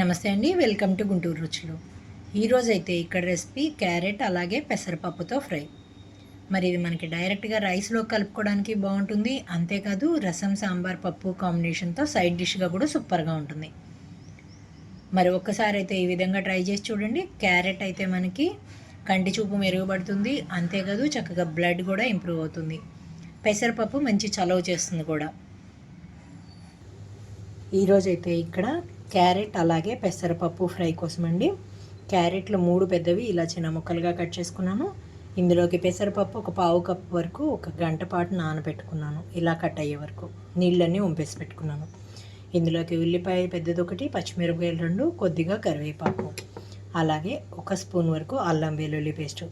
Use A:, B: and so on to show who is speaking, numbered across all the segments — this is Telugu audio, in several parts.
A: నమస్తే అండి వెల్కమ్ టు గుంటూరు రుచులు. ఈరోజు అయితే ఇక్కడ రెసిపీ క్యారెట్ అలాగే పెసరపప్పుతో ఫ్రై. మరి ఇది మనకి డైరెక్ట్గా రైస్లో కలుపుకోవడానికి బాగుంటుంది అంతేకాదు రసం సాంబార్ పప్పు కాంబినేషన్తో సైడ్ డిష్గా కూడా సూపర్గా ఉంటుంది. మరి ఒక్కసారి అయితే ఈ విధంగా ట్రై చేసి చూడండి క్యారెట్ అయితే మనకి కంటి చూపు మెరుగుపడుతుంది అంతేకాదు చక్కగా బ్లడ్ కూడా ఇంప్రూవ్ అవుతుంది. పెసరపప్పు మంచి చలవ చేస్తుంది కూడా. ఈరోజైతే ఇక్కడ క్యారెట్ అలాగే పెసరపప్పు ఫ్రై కోసం అండి క్యారెట్లు మూడు పెద్దవి ఇలా చిన్న ముక్కలుగా కట్ చేసుకున్నాను. ఇందులోకి పెసరపప్పు ఒక పావు కప్పు వరకు ఒక గంట పాటు నానబెట్టుకున్నాను. ఇలా కట్ అయ్యే వరకు నీళ్ళన్నీ ఉంపేసి పెట్టుకున్నాను. ఇందులోకి ఉల్లిపాయ పెద్దది ఒకటి పచ్చిమిరపకాయలు రెండు కొద్దిగా కరివేపాకు. అలాగే ఒక స్పూన్ వరకు అల్లం వెల్లుల్లి పేస్ట్.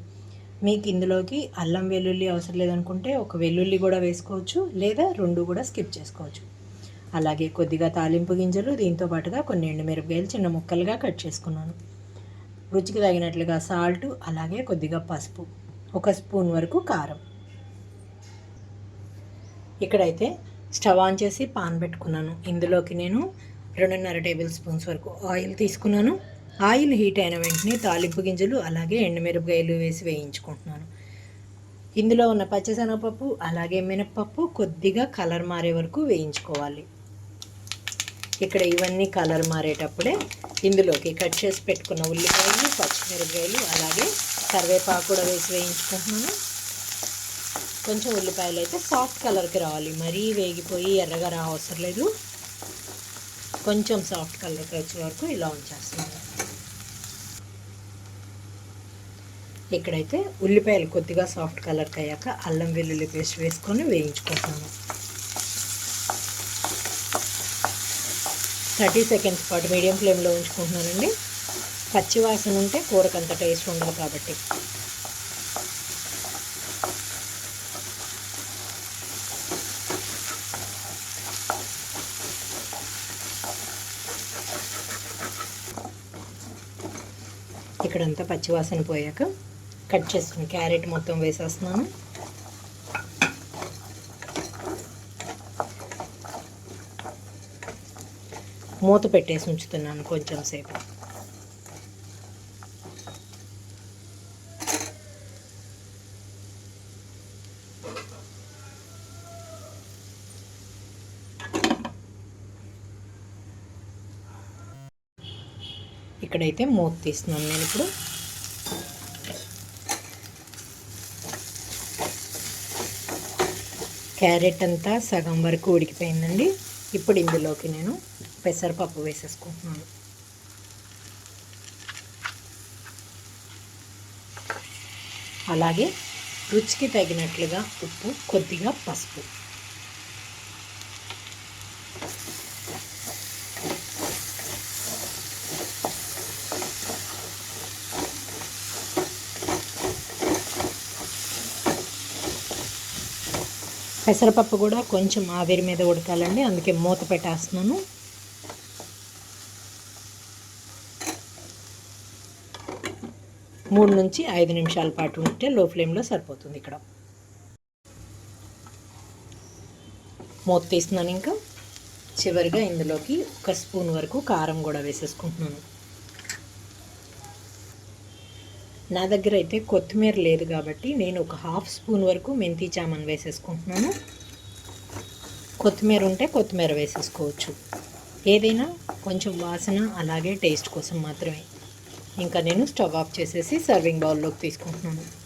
A: మీకు ఇందులోకి అల్లం వెల్లుల్లి అవసరం లేదనుకుంటే ఒక వెల్లుల్లి కూడా వేసుకోవచ్చు లేదా రెండు కూడా స్కిప్ చేసుకోవచ్చు. అలాగే కొద్దిగా తాలింపు గింజలు దీంతో పాటుగా కొన్ని ఎండుమిరపకాయలు చిన్న ముక్కలుగా కట్ చేసుకున్నాను. రుచికి తగినట్లుగా సాల్ట్ అలాగే కొద్దిగా పసుపు. ఒక స్పూన్ వరకు కారం. ఇక్కడైతే స్టవ్ ఆన్ చేసి పాన్ పెట్టుకున్నాను. ఇందులోకి నేను రెండున్నర టేబుల్ స్పూన్స్ వరకు ఆయిల్ తీసుకున్నాను. ఆయిల్ హీట్ అయిన వెంటనే తాలింపు గింజలు అలాగే ఎండుమిరపకాయలు వేసి వేయించుకుంటున్నాను. ఇందులో ఉన్న పచ్చశనగపప్పు అలాగే మినప్పప్పు కొద్దిగా కలర్ మారే వరకు వేయించుకోవాలి. ఇక్కడ ఇవన్నీ కలర్ మారేటప్పుడే ఇందులోకి కట్ చేసి పెట్టుకున్న ఉల్లిపాయలు పచ్చిమిరపకాయలు అలాగే కరివేపాకు కూడా వేసి వేయించుకుంటున్నాను. కొంచెం ఉల్లిపాయలు అయితే సాఫ్ట్ కలర్కి రావాలి. మరీ వేగిపోయి ఎర్రగా రా అవసరం లేదు. కొంచెం సాఫ్ట్ కలర్కి వచ్చే వరకు ఇలా ఉంచేస్తున్నాను. ఇక్కడైతే ఉల్లిపాయలు కొద్దిగా సాఫ్ట్ కలర్కి అయ్యాక అల్లం వెల్లుల్లి పేస్ట్ వేసుకొని వేయించుకుంటున్నాను. థర్టీ సెకండ్స్ పాటు మీడియం ఫ్లేమ్లో ఉంచుకుంటున్నానండి. పచ్చివాసన ఉంటే కూరకు అంత టేస్ట్ ఉండదు కాబట్టి. ఇక్కడంతా పచ్చివాసన పోయాక కట్ చేసుకుని క్యారెట్ మొత్తం వేసేస్తున్నాను. మూత పెట్టేసి ఉంచుతున్నాను కొంచెం సేపు. ఇక్కడైతే మూత తీస్తున్నాను నేను ఇప్పుడు. క్యారెట్ అంతా సగం వరకు ఉడికిపోయిందండి. ఇప్పుడు ఇందులోకి నేను పెసరపప్పు వేసేసుకుంటున్నాను. అలాగే రుచికి తగినట్లుగా ఉప్పు కొద్దిగా పసుపు. పెసరపప్పు కూడా కొంచెం ఆవిరి మీద ఉడకాలండి అందుకే మూత పెట్టేస్తున్నాను. మూడు నుంచి ఐదు నిమిషాల పాటు ఉంటే లో ఫ్లేమ్లో సరిపోతుంది ఇక్కడ. మూత తీస్తున్నాను ఇంకా. చివరిగా ఇందులోకి ఒక స్పూన్ వరకు కారం కూడా వేసేసుకుంటున్నాను. నా దగ్గర అయితే కొత్తిమీర లేదు కాబట్టి నేను ఒక హాఫ్ స్పూన్ వరకు మెంతి చామన్ వేసేసుకుంటున్నాను. కొత్తిమీర ఉంటే కొత్తిమీర వేసేసుకోవచ్చు. ఏదైనా కొంచెం వాసన అలాగే టేస్ట్ కోసం మాత్రమే. ఇంకా నేను స్టవ్ ఆఫ్ చేసేసి సర్వింగ్ బౌల్లోకి తీసుకుంటున్నాను.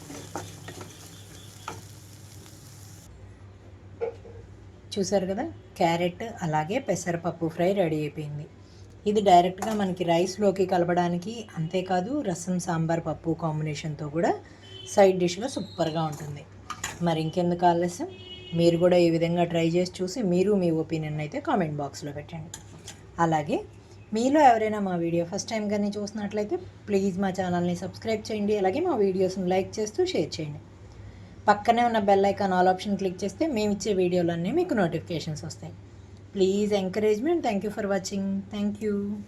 A: చూసారు కదా? క్యారెట్ అలాగే పెసరపప్పు ఫ్రై రెడీ అయిపోయింది. ఇది డైరెక్ట్గా మనకి రైస్లోకి కలపడానికి అంతేకాదు రసం సాంబార్ పప్పు కాంబినేషన్తో కూడా సైడ్ డిష్గా సూపర్గా ఉంటుంది. మరి ఇంకెందుకు ఆలస్యం? మీరు కూడా ఈ విధంగా ట్రై చేసి చూసి మీరు మీ ఒపీనియన్ అయితే కామెంట్ బాక్స్లో పెట్టండి. అలాగే మీలో ఎవరైనా మా వీడియో ఫస్ట్ టైం కానీ చూసినట్లయితే ప్లీజ్ మా ఛానల్ని సబ్స్క్రైబ్ చేయండి. అలాగే మా వీడియోస్ని లైక్ చేస్తూ షేర్ చేయండి. పక్కనే ఉన్న bell icon all option click చేస్తే మేము ఇచ్చే వీడియోలన్నీ మీకు నోటిఫికేషన్స్ వస్తాయి. Please encouragement. Thank you for watching. Thank you.